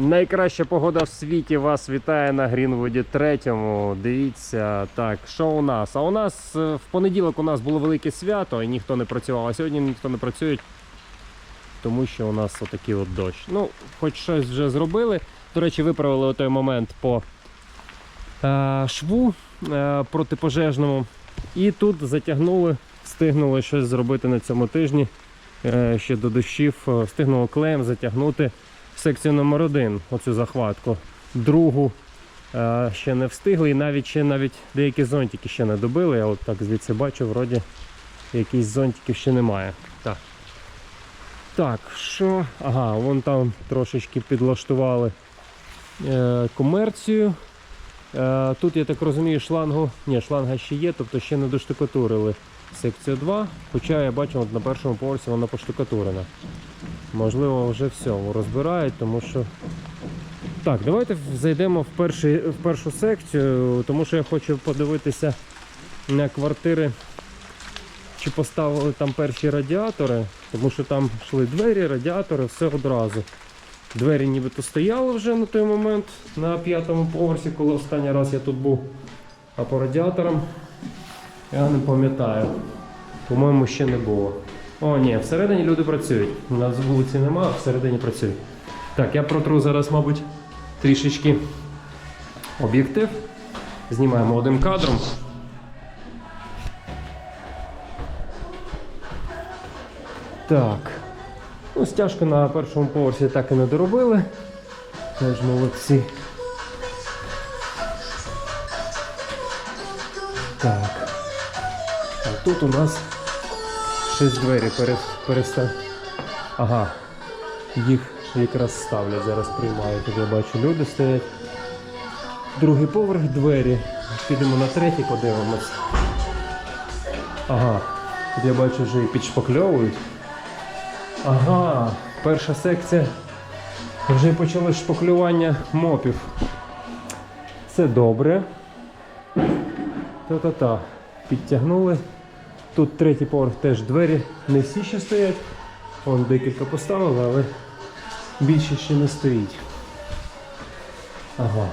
Найкраща погода в світі вас вітає на Грінвуді 3. Дивіться, так, що у нас? А у нас е, в понеділок у нас було велике свято і ніхто не працював. А сьогодні ніхто не працює, тому що у нас отакий от дощ. Ну, хоч щось вже зробили. До речі, виправили отой момент по е, шву е, протипожежному. І тут затягнули, встигнули щось зробити на цьому тижні. Е, ще до дощів е, встигнули клеєм затягнути секцію номер 1 оцю захватку. Другу е, ще не встигли, і навіть ще навіть деякі зонтики ще не добили. Я от так звідси бачу, вроді якісь зонтиків ще немає. Так. Так, що? Ага, вон там трошечки підлаштували е, комерцію. Е, тут, я так розумію, шлангу. Ні, шланга ще є, тобто ще не доштукатурили секцію 2. Хоча я бачу, от на першому поверсі вона поштукатурена. Можливо, вже все розбирають, тому що. Так, давайте зайдемо в, перший, в першу секцію, тому що я хочу подивитися на квартири, чи поставили там перші радіатори, тому що там йшли двері, радіатори, все одразу. Двері нібито стояли вже на той момент на п'ятому поверсі, коли останній раз я тут був. А по радіаторам я не пам'ятаю. По-моєму, ще не було. О, ні, всередині люди працюють. У нас вулиці нема, а всередині працюють. Так, я протру зараз, мабуть, трішечки об'єктив. Знімаємо одним кадром. Так. Ну, стяжку на першому поверсі так і не доробили. Теж молодці. Так. А тут у нас шість двері пере, переста... Ага. Їх якраз ставлять, зараз приймають. Я бачу, люди стоять. Другий поверх двері. Підемо на третій, подивимось. Ага. Тут я бачу, вже і підшпакльовують. Ага, перша секція. Вже почалось шпаклювання мопів. Це добре. Та-та-та. Підтягнули. Тут третій поверх теж двері. Не всі ще стоять. Вон декілька поставили, але більше ще не стоїть. Ага.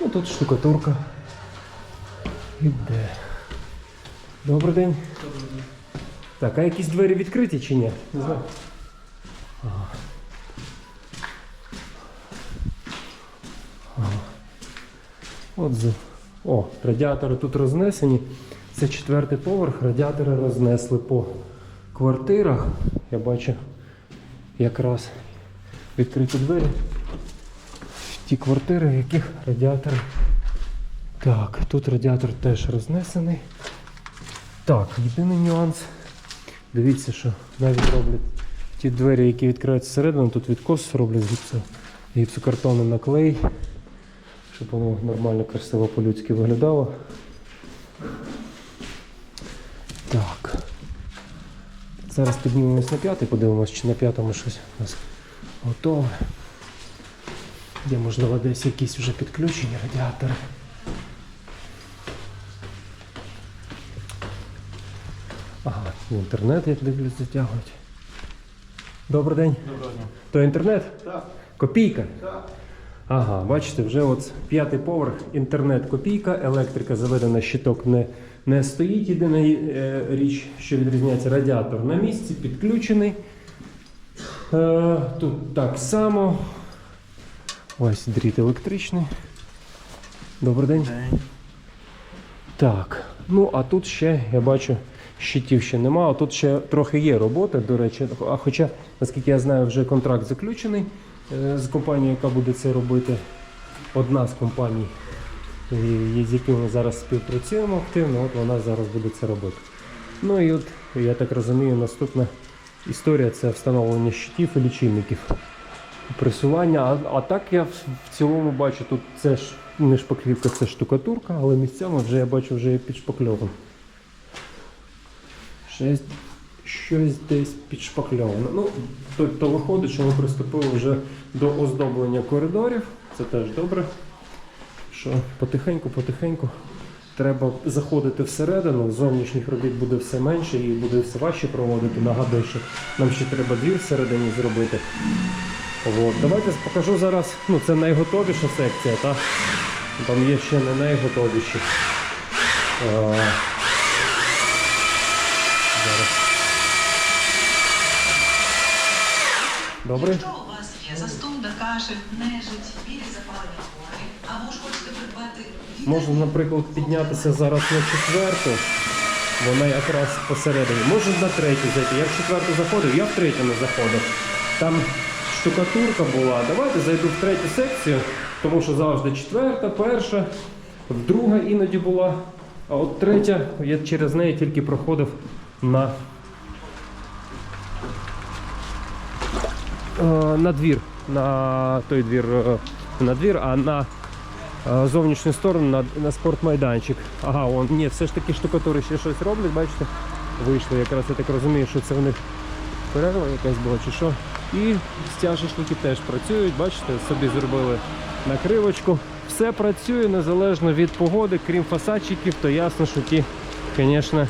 Ну тут штукатурка. Іде. Добрий день. Добрий день. Так, а якісь двері відкриті чи ні? Не знаю. Ага. Ага. От. О, радіатори тут рознесені. Це четвертий поверх, радіатори рознесли по квартирах. Я бачу якраз відкриті двері ті квартири, в яких радіатори. Так, тут радіатор теж рознесений. Так, єдиний нюанс. Дивіться, що навіть роблять ті двері, які відкриваються всередину, тут відкос роблять з гіпсу, гіпсокартону на щоб воно нормально, красиво по-людськи виглядало. Так. Зараз піднімемось на п'ятий, подивимось, чи на п'ятому щось у нас готове. Де можливо десь якісь вже підключені радіатори. Ага, інтернет, як дивлюсь, затягують. Добрий день. Доброго дня. То інтернет? Так, Копійка? так. Ага, бачите, вже от п'ятий поверх, інтернет копійка, електрика заведена, щиток не, не стоїть. Єдина е, річ, що відрізняється, радіатор на місці, підключений. Е, тут так само. Ось дріт електричний. Добрий день. День. Так, ну а тут ще, я бачу, щитів ще нема, а тут ще трохи є роботи, до речі. А хоча, наскільки я знаю, вже контракт заключений е, з компанією, яка буде це робити. Одна з компаній, з якими ми зараз співпрацюємо активно, от вона зараз буде це робити. Ну і от, я так розумію, наступна історія це встановлення щитів і лічильників. Пресування, а, а так я в, в цілому бачу, тут це ж не шпаклівка, це штукатурка, але місцями вже я бачу вже і підшпакльовано. Щось, щось десь підшпакльовано. Ну, то, то виходить, що ми приступили вже до оздоблення коридорів. Це теж добре. Що потихеньку-потихеньку треба заходити всередину, зовнішніх робіт буде все менше і буде все важче проводити. Нагадую, що нам ще треба двір всередині зробити. От. Давайте покажу зараз. Ну, це найготовіша секція, так? Там є ще не найготовіші. Зараз. Добре? Якщо у вас є застуда, кашель, нежить, білі запалення хворі, або ж хочете Можна, наприклад, піднятися зараз на четверту. Вона якраз посередині. Можна на третю зайти. Я в четверту заходив, я в третю не заходив. Там штукатурка була. Давайте зайду в третю секцію, тому що завжди четверта, перша, друга іноді була. А от третя, я через неї тільки проходив на, е, на двір. На той двір, е, на двір, а на зовнішню сторону на, на спортмайданчик. Ага, он, ні, все ж таки штукатури ще щось роблять, бачите? Вийшли, якраз я так розумію, що це в них перерва якась була чи що. І стяжечники теж працюють, бачите, собі зробили накривочку. Все працює незалежно від погоди, крім фасадчиків, то ясно, що ті, звісно, е,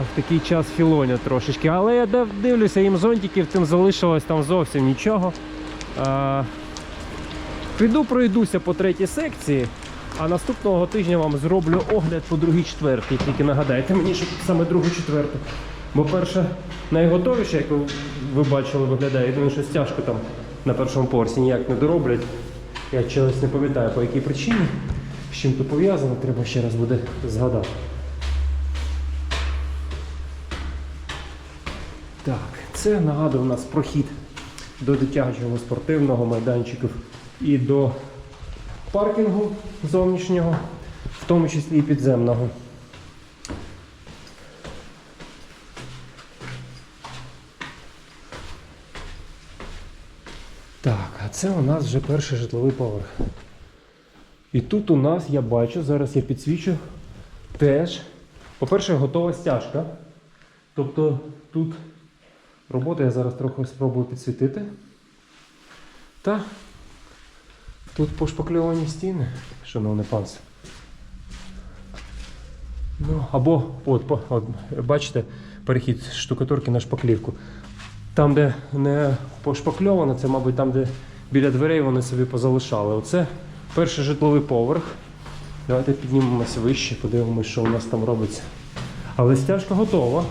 в такий час філонять трошечки. Але я дивлюся, їм зонтиків тим залишилось там зовсім нічого. Піду пройдуся по третій секції, а наступного тижня вам зроблю огляд по другій четвертій. Тільки нагадайте мені, що саме другу четверту. Бо перша найготовіша, як ви, бачили, виглядає. Єдине, що стяжку там на першому поверсі ніяк не дороблять. Я чогось не пам'ятаю по якій причині. З чим то пов'язано, треба ще раз буде згадати. Так, це нагадує у нас прохід до дитячого спортивного майданчику і до паркінгу зовнішнього, в тому числі і підземного. Так, а це у нас вже перший житловий поверх. І тут у нас я бачу, зараз я підсвічу, теж, по-перше, готова стяжка. Тобто тут робота я зараз трохи спробую підсвітити. Та тут пошпакльовані стіни, шановне панство. Ну, або, от, от, бачите, перехід з штукатурки на шпаклівку. Там, де не пошпакльовано, це, мабуть, там, де біля дверей вони собі позалишали. Оце перший житловий поверх. Давайте піднімемося вище, подивимося, що у нас там робиться. Але стяжка готова.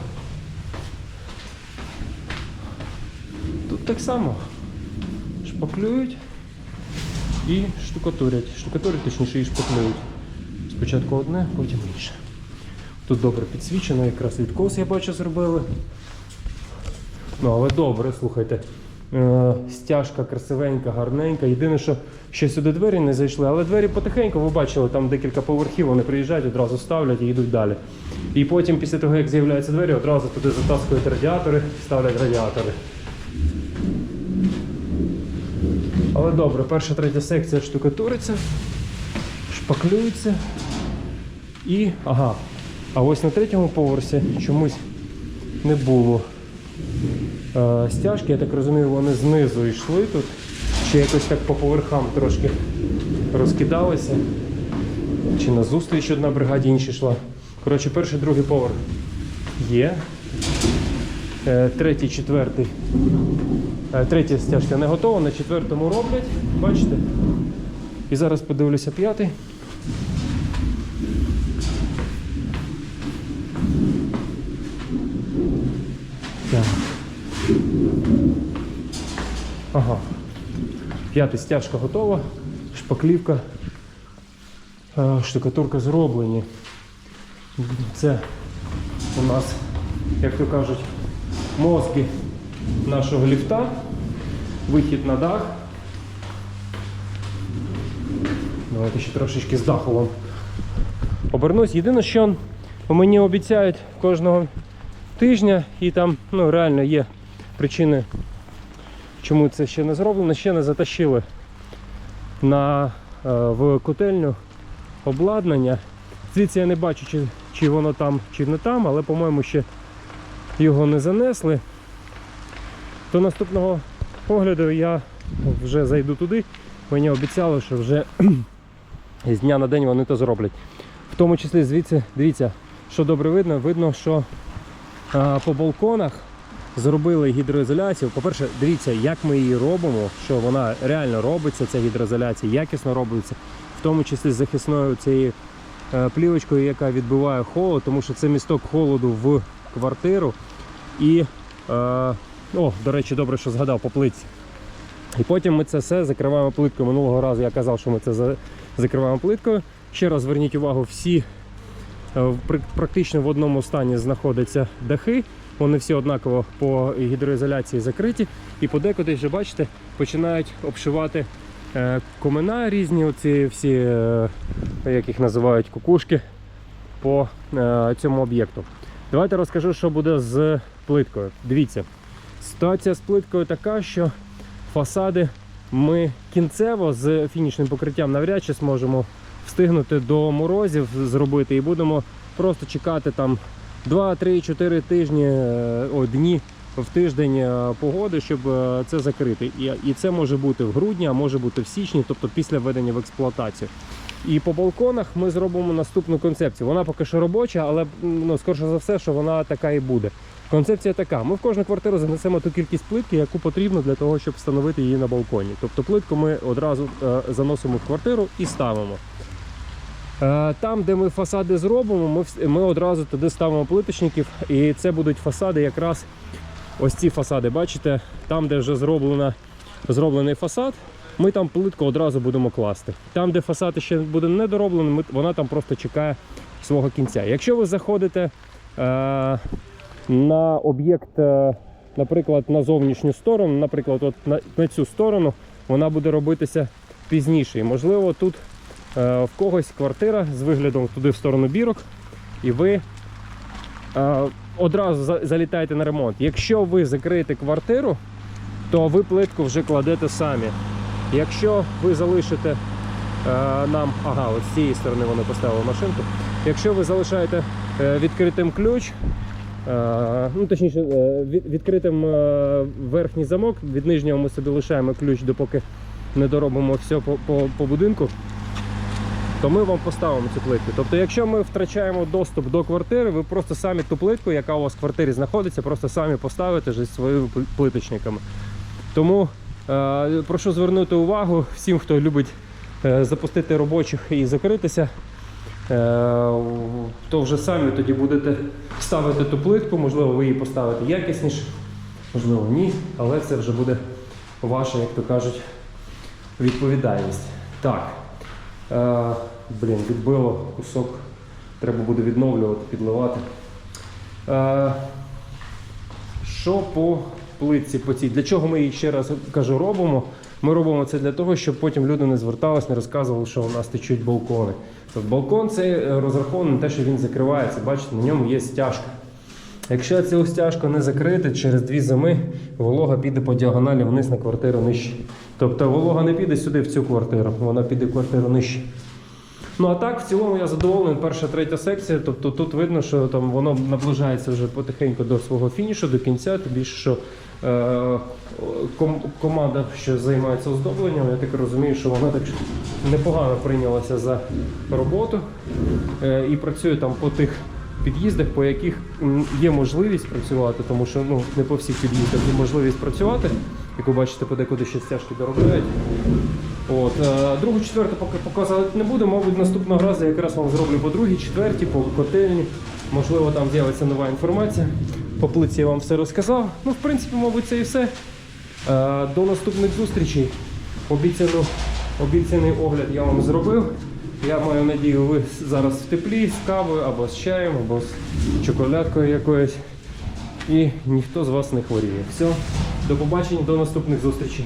Тут так само. Шпаклюють і штукатурять. Штукатурять, точніше, і шпаклюють. Спочатку одне, потім інше. Тут добре підсвічено, якраз відкос я бачу зробили. Ну, але добре, слухайте. Е, стяжка красивенька, гарненька. Єдине, що ще сюди двері не зайшли, але двері потихеньку, ви бачили, там декілька поверхів, вони приїжджають, одразу ставлять і йдуть далі. І потім, після того, як з'являються двері, одразу туди затаскують радіатори, ставлять радіатори. Але добре, перша третя секція штукатуриться, шпаклюється. І. Ага. А ось на третьому поверсі чомусь не було е, стяжки. Я так розумію, вони знизу йшли тут. Чи якось так по поверхам трошки розкидалися. Чи на зустріч одна бригаді інша йшла. Коротше, перший, другий поверх є. Е, третій, четвертий. Е, Третя стяжка не готова, на четвертому роблять, бачите? І зараз подивлюся п'ятий. Так. Ага. П'ятий стяжка готова, шпаклівка, е, штукатурка зроблені. Це у нас, як то кажуть, мозки нашого ліфта, вихід на дах. Давайте ще трошечки з даху вам обернусь. Єдине, що мені обіцяють кожного тижня, і там ну, реально є причини, чому це ще не зроблено, ще не затащили на, е, в котельню обладнання. Звідси я не бачу, чи, чи воно там, чи не там, але, по-моєму, ще його не занесли. До наступного огляду я вже зайду туди. Мені обіцяли, що вже з дня на день вони то зроблять. В тому числі звідси, дивіться, що добре видно, видно, що а, по балконах зробили гідроізоляцію. По-перше, дивіться, як ми її робимо, що вона реально робиться, ця гідроізоляція, якісно робиться, в тому числі з захисною цією е, плівочкою, яка відбиває холод, тому що це місток холоду в квартиру. І, е, о, до речі, добре, що згадав по плитці. І потім ми це все закриваємо плиткою. Минулого разу я казав, що ми це закриваємо плиткою. Ще раз зверніть увагу, всі е, практично в одному стані знаходяться дахи. Вони всі однаково по гідроізоляції закриті. І подекуди вже бачите, починають обшивати е, комина різні, оці всі, е, як їх називають, кукушки по цьому об'єкту. Давайте розкажу, що буде з плиткою. Дивіться, ситуація з плиткою така, що фасади ми кінцево з фінішним покриттям навряд чи зможемо встигнути до морозів зробити і будемо просто чекати там 2, 3, 4 тижні, е, о, дні в тиждень е, погоди, щоб е, це закрити. І, це може бути в грудні, а може бути в січні, тобто після введення в експлуатацію. І по балконах ми зробимо наступну концепцію. Вона поки що робоча, але ну, скоріше за все, що вона така і буде. Концепція така: ми в кожну квартиру занесемо ту кількість плитки, яку потрібно для того, щоб встановити її на балконі. Тобто плитку ми одразу е, заносимо в квартиру і ставимо. Е, Там, де ми фасади зробимо, ми, ми одразу туди ставимо плиточників, і це будуть фасади якраз ось ці фасади. Бачите, там, де вже зроблена, зроблений фасад, ми там плитку одразу будемо класти. Там, де фасад ще буде недороблений, ми, вона там просто чекає свого кінця. Якщо ви заходите е, на об'єкт, е, наприклад, на зовнішню сторону, наприклад, от на, на цю сторону, вона буде робитися пізніше. І можливо тут е, в когось квартира з виглядом туди в сторону бірок, і ви е, одразу за- залітаєте на ремонт. Якщо ви закриєте квартиру, то ви плитку вже кладете самі. Якщо ви залишите нам, ага, от з цієї сторони вони поставили машинку. Якщо ви залишаєте відкритим ключ, ну точніше, е, відкритим е, верхній замок, від нижнього ми собі лишаємо ключ, допоки не доробимо все по, по, по будинку, то ми вам поставимо цю плитку. Тобто, якщо ми втрачаємо доступ до квартири, ви просто самі ту плитку, яка у вас в квартирі знаходиться, просто самі поставите зі своїми плиточниками. Тому е, прошу звернути увагу всім, хто любить е, запустити робочих і закритися, е, то вже самі тоді будете ставити ту плитку, можливо, ви її поставите якісніше, можливо, ні, але це вже буде ваша, як то кажуть, відповідальність. Так. Е, блін, відбило кусок. Треба буде відновлювати, підливати. Е, що по плитці по цій? Для чого ми її ще раз кажу робимо? Ми робимо це для того, щоб потім люди не звертались, не розказували, що у нас течуть балкони. Тобто балкон це е, розрахований на те, що він закривається. Бачите, на ньому є стяжка. Якщо цю стяжку не закрити, через дві зими волога піде по діагоналі вниз на квартиру нижче. Тобто волога не піде сюди в цю квартиру, вона піде в квартиру нижче. Ну а так, в цілому я задоволений. Перша, третя секція. Тобто тут видно, що там воно наближається вже потихеньку до свого фінішу, до кінця. Тим більше, що е, ком- команда, що займається оздобленням, я так розумію, що вона так непогано прийнялася за роботу е, і працює там по тих під'їздах, по яких є можливість працювати, тому що ну, не по всіх під'їздах є можливість працювати. Як ви бачите, подекуди ще стяжки доробляють. От, е, другу, четверту показувати не буду. Мабуть, наступного разу якраз вам зроблю по другій, четвертій, по котельні. Можливо, там з'явиться нова інформація. По плиці я вам все розказав. Ну, в принципі, мабуть, це і все. Е, До наступних зустрічей. Обіцяну, обіцяний огляд я вам зробив. Я маю надію, ви зараз в теплі з кавою або з чаєм, або з чоколадкою якоюсь. І ніхто з вас не хворіє. Все, до побачення, до наступних зустрічей.